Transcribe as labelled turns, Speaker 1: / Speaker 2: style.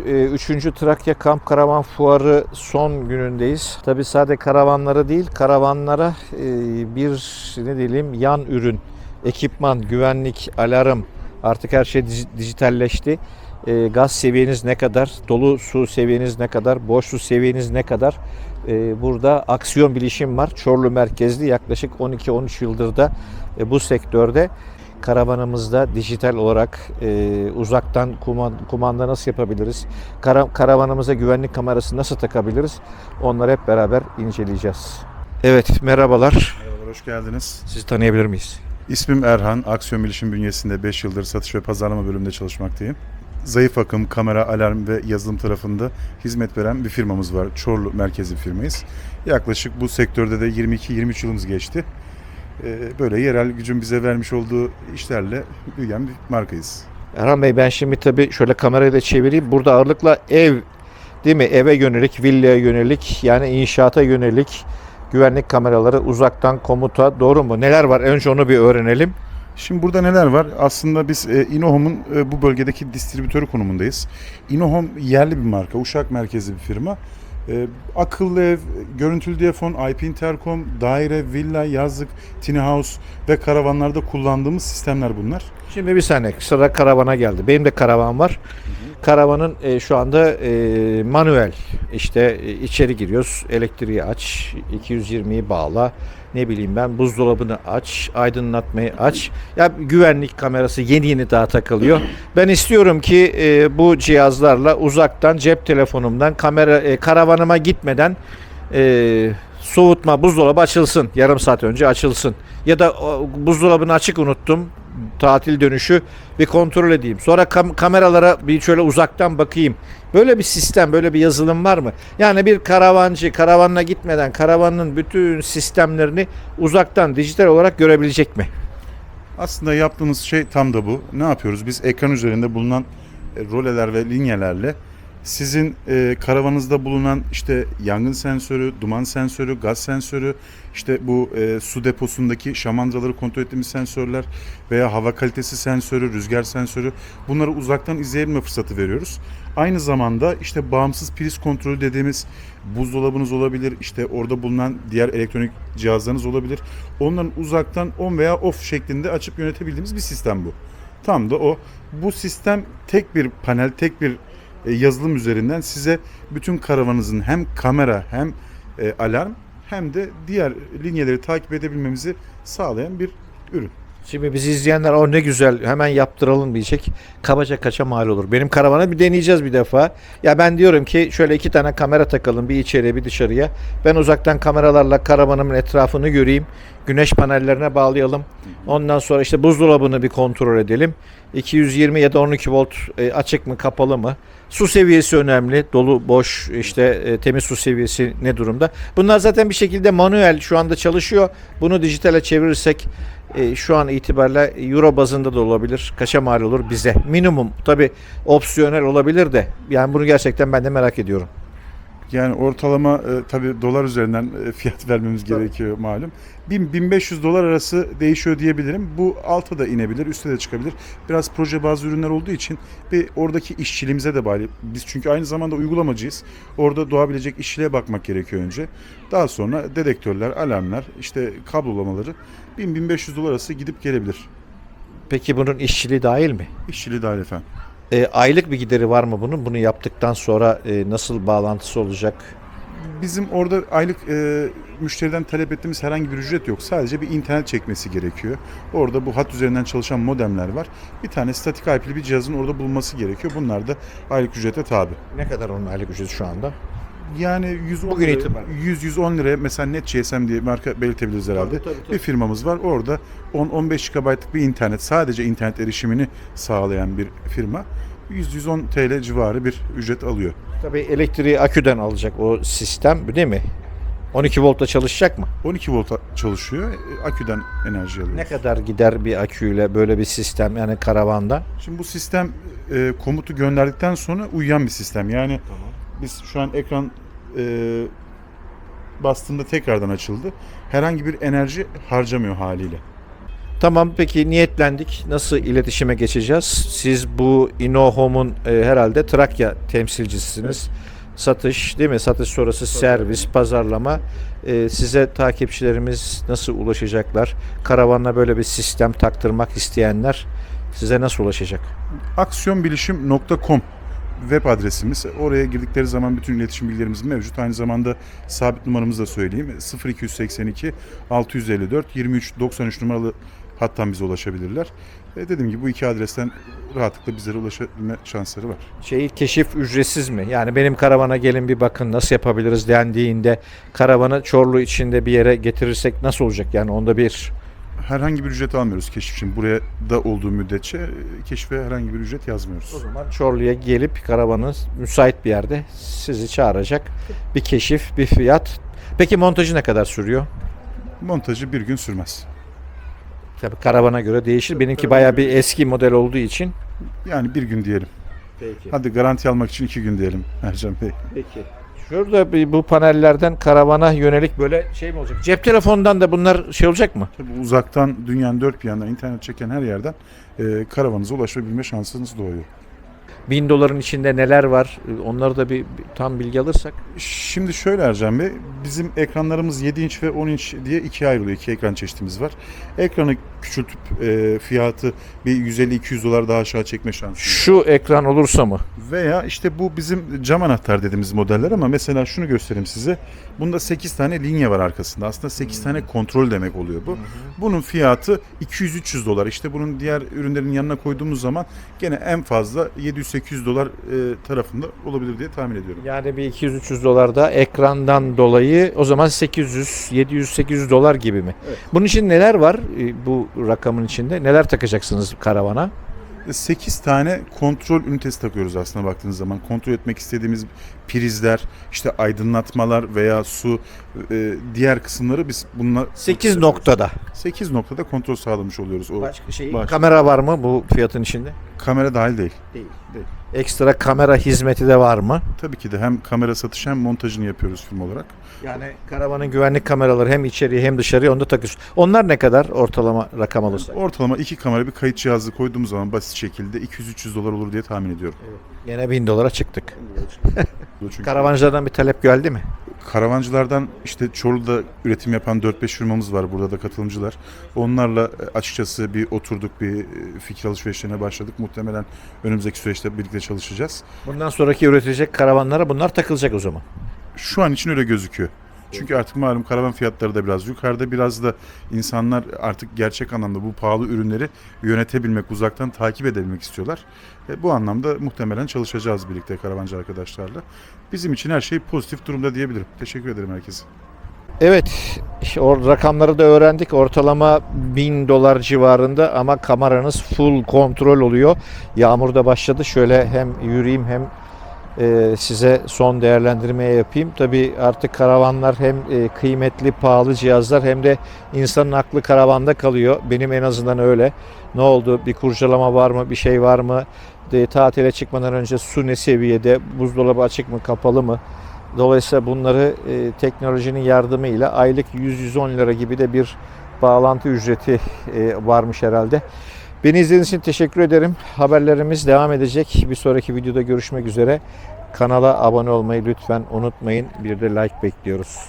Speaker 1: Ee, Üçüncü Trakya Kamp Karavan Fuarı son günündeyiz. Tabi sadece karavanlara değil, karavanlara e, bir ne diyelim yan ürün, ekipman, güvenlik, alarm artık her şey dij- dijitalleşti. E, Gaz seviyeniz ne kadar, dolu su seviyeniz ne kadar, boş su seviyeniz ne kadar? E, Burada aksiyon bilişim var. Çorlu merkezli yaklaşık 12-13 yıldır da e, bu sektörde karavanımızda dijital olarak e, uzaktan kuman- kumanda nasıl yapabiliriz? Kara- karavanımıza güvenlik kamerası nasıl takabiliriz? Onları hep beraber inceleyeceğiz. Evet, merhabalar.
Speaker 2: Merhabalar, hoş geldiniz.
Speaker 1: Sizi tanıyabilir miyiz?
Speaker 2: İsmim Erhan, Aksiyon Bilişim bünyesinde 5 yıldır satış ve pazarlama bölümünde çalışmaktayım. Zayıf akım, kamera, alarm ve yazılım tarafında hizmet veren bir firmamız var. Çorlu merkezi bir firmayız. Yaklaşık bu sektörde de 22-23 yılımız geçti. Ee, Böyle yerel gücün bize vermiş olduğu işlerle büyüyen bir markayız.
Speaker 1: Erhan Bey ben şimdi tabii şöyle kamerayı da çevireyim. Burada ağırlıkla ev değil mi? Eve yönelik, villaya yönelik yani inşaata yönelik güvenlik kameraları uzaktan komuta doğru mu? Neler var? Önce onu bir öğrenelim.
Speaker 2: Şimdi burada neler var? Aslında biz e, Inohom'un e, bu bölgedeki distribütörü konumundayız. Inohom yerli bir marka, Uşak merkezli bir firma. E, akıllı ev, görüntülü diyafon, IP interkom, daire, villa, yazlık, tiny house ve karavanlarda kullandığımız sistemler bunlar.
Speaker 1: Şimdi bir saniye sıra karavana geldi. Benim de karavan var. Karavanın e, şu anda e, manuel işte e, içeri giriyoruz. Elektriği aç, 220'yi bağla. Ne bileyim ben buzdolabını aç, aydınlatmayı aç. Ya güvenlik kamerası yeni yeni daha takılıyor. Ben istiyorum ki e, bu cihazlarla uzaktan cep telefonumdan kamera e, karavanıma gitmeden e, soğutma buzdolabı açılsın. Yarım saat önce açılsın. Ya da buzdolabını açık unuttum. Tatil dönüşü bir kontrol edeyim. Sonra kam- kameralara bir şöyle uzaktan bakayım. Böyle bir sistem, böyle bir yazılım var mı? Yani bir karavancı karavanına gitmeden karavanın bütün sistemlerini uzaktan dijital olarak görebilecek mi?
Speaker 2: Aslında yaptığımız şey tam da bu. Ne yapıyoruz? Biz ekran üzerinde bulunan e, roleler ve linyelerle sizin e, karavanınızda bulunan işte yangın sensörü, duman sensörü, gaz sensörü, işte bu e, su deposundaki şamandıraları kontrol ettiğimiz sensörler veya hava kalitesi sensörü, rüzgar sensörü bunları uzaktan izleyebilme fırsatı veriyoruz. Aynı zamanda işte bağımsız priz kontrolü dediğimiz buzdolabınız olabilir, işte orada bulunan diğer elektronik cihazlarınız olabilir. Onların uzaktan on veya off şeklinde açıp yönetebildiğimiz bir sistem bu. Tam da o. Bu sistem tek bir panel, tek bir yazılım üzerinden size bütün karavanınızın hem kamera hem e, alarm hem de diğer linyeleri takip edebilmemizi sağlayan bir ürün.
Speaker 1: Şimdi bizi izleyenler o ne güzel hemen yaptıralım diyecek. Kabaca kaça mal olur. Benim karavana bir deneyeceğiz bir defa. Ya ben diyorum ki şöyle iki tane kamera takalım bir içeriye bir dışarıya. Ben uzaktan kameralarla karavanımın etrafını göreyim. Güneş panellerine bağlayalım. Ondan sonra işte buzdolabını bir kontrol edelim. 220 ya da 12 volt e, açık mı kapalı mı? Su seviyesi önemli. Dolu, boş, işte e, temiz su seviyesi ne durumda? Bunlar zaten bir şekilde manuel şu anda çalışıyor. Bunu dijitale çevirirsek e, şu an itibariyle euro bazında da olabilir. Kaça mal olur bize? Minimum tabi opsiyonel olabilir de. Yani bunu gerçekten ben de merak ediyorum.
Speaker 2: Yani ortalama e, tabii dolar üzerinden e, fiyat vermemiz
Speaker 1: Tabii.
Speaker 2: gerekiyor malum. 1000-1500 dolar arası değişiyor diyebilirim. Bu alta da inebilir, üste de çıkabilir. Biraz proje bazı ürünler olduğu için bir oradaki işçiliğimize de bağlı. Biz çünkü aynı zamanda uygulamacıyız. Orada doğabilecek işçiliğe bakmak gerekiyor önce. Daha sonra dedektörler, alarmlar, işte kablolamaları 1000-1500 dolar arası gidip gelebilir.
Speaker 1: Peki bunun işçiliği dahil mi?
Speaker 2: İşçiliği dahil efendim.
Speaker 1: E, aylık bir gideri var mı bunun? Bunu yaptıktan sonra e, nasıl bağlantısı olacak?
Speaker 2: Bizim orada aylık e, müşteriden talep ettiğimiz herhangi bir ücret yok. Sadece bir internet çekmesi gerekiyor. Orada bu hat üzerinden çalışan modemler var. Bir tane statik IP'li bir cihazın orada bulunması gerekiyor. Bunlar da aylık ücrete tabi.
Speaker 1: Ne kadar onun aylık ücreti şu anda?
Speaker 2: Yani 110
Speaker 1: Bugün
Speaker 2: liraya-
Speaker 1: itibaren.
Speaker 2: 100 110 liraya mesela Net GSM diye marka belirtebiliriz herhalde.
Speaker 1: Tabii, tabii, tabii.
Speaker 2: Bir firmamız var. Orada 10-15 GB'lık bir internet, sadece internet erişimini sağlayan bir firma. 100-110 TL civarı bir ücret alıyor.
Speaker 1: Tabii elektriği aküden alacak o sistem değil mi? 12 voltla çalışacak mı?
Speaker 2: 12 volt çalışıyor. Aküden enerji alıyor.
Speaker 1: Ne kadar gider bir aküyle böyle bir sistem yani karavanda?
Speaker 2: Şimdi bu sistem e, komutu gönderdikten sonra uyuyan bir sistem. Yani biz şu an ekran e, bastığında tekrardan açıldı. Herhangi bir enerji harcamıyor haliyle.
Speaker 1: Tamam peki niyetlendik. Nasıl iletişime geçeceğiz? Siz bu InnoHome'un e, herhalde Trakya temsilcisiniz. Satış değil mi? Satış sonrası servis, pazarlama. E, size takipçilerimiz nasıl ulaşacaklar? Karavanla böyle bir sistem taktırmak isteyenler size nasıl ulaşacak?
Speaker 2: aksiyonbilişim.com web adresimiz. Oraya girdikleri zaman bütün iletişim bilgilerimiz mevcut. Aynı zamanda sabit numaramızı da söyleyeyim. 0282 654 23 93 numaralı hattan bize ulaşabilirler. E dediğim gibi bu iki adresten rahatlıkla bizlere ulaşabilme şansları var.
Speaker 1: Şey keşif ücretsiz mi? Yani benim karavana gelin bir bakın nasıl yapabiliriz dendiğinde karavanı Çorlu içinde bir yere getirirsek nasıl olacak? Yani onda bir
Speaker 2: Herhangi bir ücret almıyoruz keşif için. Buraya da olduğu müddetçe e, keşfe herhangi bir ücret yazmıyoruz.
Speaker 1: O zaman Çorlu'ya gelip karavanı müsait bir yerde sizi çağıracak. Bir keşif, bir fiyat. Peki montajı ne kadar sürüyor?
Speaker 2: Montajı bir gün sürmez.
Speaker 1: Tabii karavana göre değişir. Benimki bayağı bir eski model olduğu için.
Speaker 2: Yani bir gün diyelim.
Speaker 1: Peki.
Speaker 2: Hadi garanti almak için iki gün diyelim Ercan Bey.
Speaker 1: Peki. Şurada bir, bu panellerden karavana yönelik böyle şey mi olacak? Cep telefonundan da bunlar şey olacak mı?
Speaker 2: Tabii uzaktan dünyanın dört bir yanından internet çeken her yerden e, karavanınıza ulaşabilme şansınız doğuyor.
Speaker 1: Bin doların içinde neler var? Onları da bir, tam bilgi alırsak.
Speaker 2: Şimdi şöyle Ercan Bey, bizim ekranlarımız 7 inç ve 10 inç diye ikiye ayrılıyor. İki ekran çeşitimiz var. Ekranı küçültüp e, fiyatı bir 150-200 dolar daha aşağı çekme şansı.
Speaker 1: Şu ekran olursa mı?
Speaker 2: Veya işte bu bizim cam anahtar dediğimiz modeller ama mesela şunu göstereyim size. Bunda 8 tane linye var arkasında. Aslında 8 tane kontrol demek oluyor bu. Bunun fiyatı 200-300 dolar. İşte bunun diğer ürünlerin yanına koyduğumuz zaman gene en fazla 700-800 dolar e, tarafında olabilir diye tahmin ediyorum.
Speaker 1: Yani bir 200-300 dolar da ekrandan dolayı o zaman 800, 700-800 dolar gibi mi?
Speaker 2: Evet.
Speaker 1: Bunun için neler var e, bu rakamın içinde? Neler takacaksınız karavana?
Speaker 2: 8 tane kontrol ünitesi takıyoruz aslında baktığınız zaman. Kontrol etmek istediğimiz prizler, işte aydınlatmalar veya su, e, diğer kısımları biz bunlar
Speaker 1: 8 noktada.
Speaker 2: 8 noktada kontrol sağlamış oluyoruz. O
Speaker 1: Başka şey
Speaker 2: Baş-
Speaker 1: kamera var mı bu fiyatın içinde?
Speaker 2: kamera dahil değil.
Speaker 1: Değil. Ekstra kamera hizmeti de var mı?
Speaker 2: Tabii ki de hem kamera satışı hem montajını yapıyoruz film olarak.
Speaker 1: Yani karavanın güvenlik kameraları hem içeriye hem dışarıya onda takıyorsun. Onlar ne kadar ortalama rakam alırsa?
Speaker 2: Ortalama iki kamera bir kayıt cihazı koyduğumuz zaman basit şekilde 200-300 dolar olur diye tahmin ediyorum.
Speaker 1: Yine 1000 dolara çıktık.
Speaker 2: Çünkü
Speaker 1: Karavancılardan bir talep geldi mi?
Speaker 2: Karavancılardan işte Çorlu'da üretim yapan 4-5 firmamız var burada da katılımcılar. Onlarla e, açıkçası bir oturduk bir e, fikir alışverişlerine başladık. Muhtemelen önümüzdeki süreçte birlikte çalışacağız.
Speaker 1: Bundan sonraki üretilecek karavanlara bunlar takılacak o zaman.
Speaker 2: Şu an için öyle gözüküyor. Çünkü artık malum karavan fiyatları da biraz yukarıda. Biraz da insanlar artık gerçek anlamda bu pahalı ürünleri yönetebilmek, uzaktan takip edebilmek istiyorlar. E, bu anlamda muhtemelen çalışacağız birlikte karavancı arkadaşlarla. Bizim için her şey pozitif durumda diyebilirim. Teşekkür ederim herkese.
Speaker 1: Evet, o rakamları da öğrendik. Ortalama 1000 dolar civarında ama kameranız full kontrol oluyor. Yağmur da başladı. Şöyle hem yürüyeyim hem size son değerlendirmeye yapayım. Tabii artık karavanlar hem e, kıymetli, pahalı cihazlar hem de insanın aklı karavanda kalıyor. Benim en azından öyle. Ne oldu? Bir kurcalama var mı? Bir şey var mı? De, tatile çıkmadan önce su ne seviyede? Buzdolabı açık mı? Kapalı mı? Dolayısıyla bunları e, teknolojinin yardımıyla aylık 100-110 lira gibi de bir bağlantı ücreti e, varmış herhalde. Beni izlediğiniz için teşekkür ederim. Haberlerimiz devam edecek. Bir sonraki videoda görüşmek üzere. Kanala abone olmayı lütfen unutmayın. Bir de like bekliyoruz.